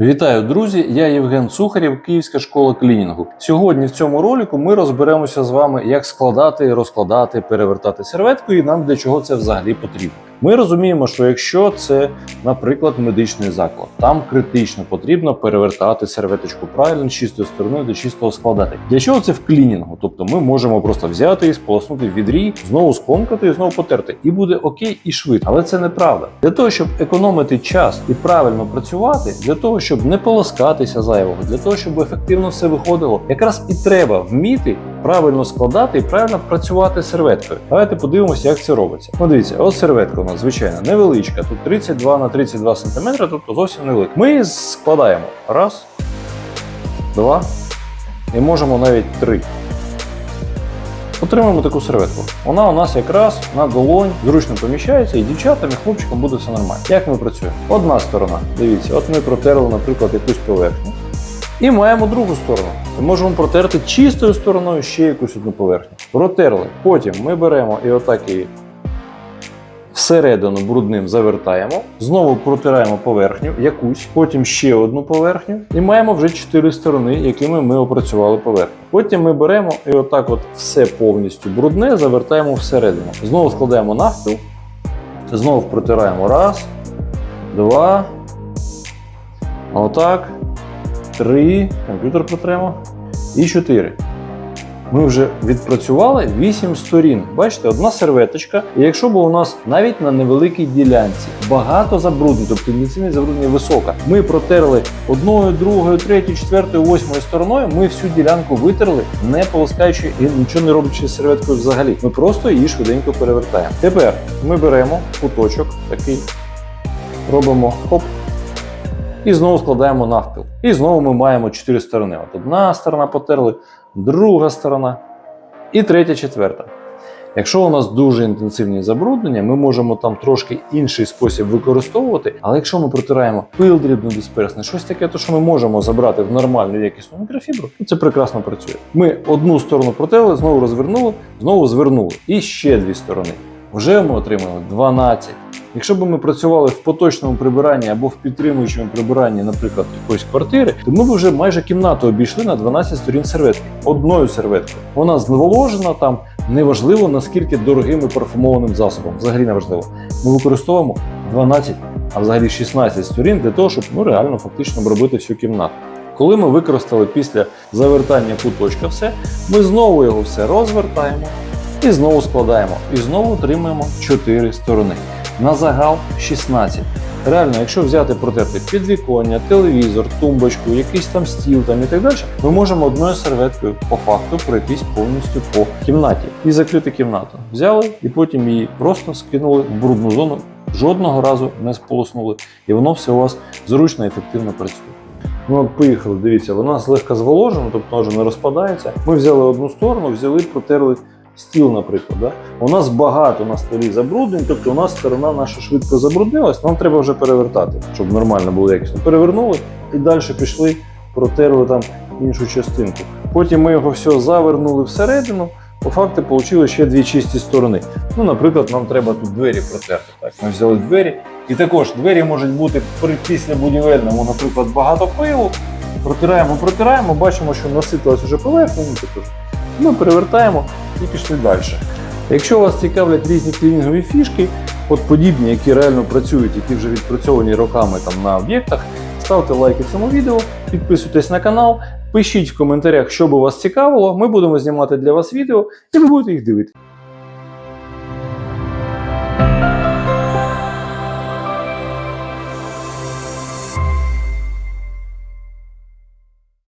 Вітаю, друзі! Я Євген Сухарєв, Київська школа клінінгу. Сьогодні в цьому ролику ми розберемося з вами, як складати, розкладати, перевертати серветку і нам для чого це взагалі потрібно. Ми розуміємо, що якщо це, наприклад, медичний заклад, там критично потрібно перевертати серветочку правильно з чистої сторони до чистого складати. Для чого це в клінінгу? Тобто ми можемо просто взяти і сполоснути в відрі, знову скомкати і знову потерти. І буде окей і швидко. Але це неправда. Для того, щоб економити час і правильно працювати, для того, щоб не полоскатися зайвого, для того, щоб ефективно все виходило, якраз і треба вміти правильно складати і правильно працювати серветкою. Давайте подивимося, як це робиться. Ну, дивіться, от серветка у нас звичайно невеличка. Тут 32 на 32 см, тобто зовсім невелика. Ми її складаємо раз, два і можемо навіть три. Отримаємо таку серветку. Вона у нас якраз на долонь зручно поміщається, і дівчатам, і хлопчикам буде все нормально. Як ми працюємо? Одна сторона. Дивіться, от ми протерли, наприклад, якусь поверхню. І маємо другу сторону. Ми можемо протерти чистою стороною ще якусь одну поверхню. Протерли. Потім ми беремо і отак її всередину брудним завертаємо, знову протираємо поверхню якусь, потім ще одну поверхню, і маємо вже чотири сторони, якими ми опрацювали поверхню. Потім ми беремо і отак от все повністю брудне завертаємо всередину. Знову складаємо навпіл, знову протираємо раз, два. Отак. Три. Комп'ютер протремо. І чотири. Ми вже відпрацювали 8 сторін. Бачите, одна серветочка. І якщо б у нас навіть на невеликій ділянці багато забруднень, тобто інтенсивність забруднення висока, ми протерли одною, другою, третьою, четвертою, восьмою стороною. Ми всю ділянку витерли, не полоскаючи і нічого не роблячи з серветкою взагалі. Ми просто її швиденько перевертаємо. Тепер ми беремо куточок такий, робимо хоп. І знову складаємо навпіл. І знову ми маємо чотири сторони. От одна сторона потерли, друга сторона і третя, четверта. Якщо у нас дуже інтенсивні забруднення, ми можемо там трошки інший спосіб використовувати. Але якщо ми протираємо пил дрібнодисперсний, щось таке, то що ми можемо забрати в нормальну якісну мікрофібру, то це прекрасно працює. Ми одну сторону протерли, знову розвернули, знову звернули. І ще дві сторони. Вже ми отримали 12. Якщо б ми працювали в поточному прибиранні або в підтримуючому прибиранні, наприклад, якоїсь квартири, то ми б вже майже кімнату обійшли на 12 сторін серветки. Одною серветкою. Вона зволожена там, неважливо наскільки дорогим і парфумованим засобом. Взагалі не важливо. Ми використовуємо 12, а взагалі 16 сторін для того, щоб ну, реально фактично обробити всю кімнату. Коли ми використали після завертання куточка все, ми знову його все розвертаємо і знову складаємо. І знову отримуємо 4 сторони. На загал 16. Реально, якщо взяти протерти підвіконня, телевізор, тумбочку, якийсь там стіл там і так далі, ми можемо одною серветкою по факту пройтись повністю по кімнаті і закрити кімнату. Взяли і потім її просто скинули в брудну зону, жодного разу не сполоснули. І воно все у вас зручно і ефективно працює. Ну, от поїхали, дивіться, вона злегка зволожена, тобто вона вже не розпадається. Ми взяли одну сторону, взяли, протерли стіл, наприклад. Да? У нас багато на столі забруднень, тобто у нас сторона наша швидко забруднилась, нам треба вже перевертати, щоб нормально було якісно. Перевернули і далі пішли, протерли там іншу частинку. Потім ми його все завернули всередину. По факту отримали ще дві чисті сторони. Ну, наприклад, нам треба тут двері протерти. Так, ми взяли двері. І також двері можуть бути при після будівельному, наприклад, багато пилу. Протираємо, протираємо, бачимо, що наситилась вже поверхня. ну, тобто Ми перевертаємо і пішли далі. Якщо вас цікавлять різні клінінгові фішки, от подібні, які реально працюють, які вже відпрацьовані роками там на об'єктах, ставте лайки цьому відео, підписуйтесь на канал, пишіть в коментарях, що би вас цікавило. Ми будемо знімати для вас відео, і ви будете їх дивитися.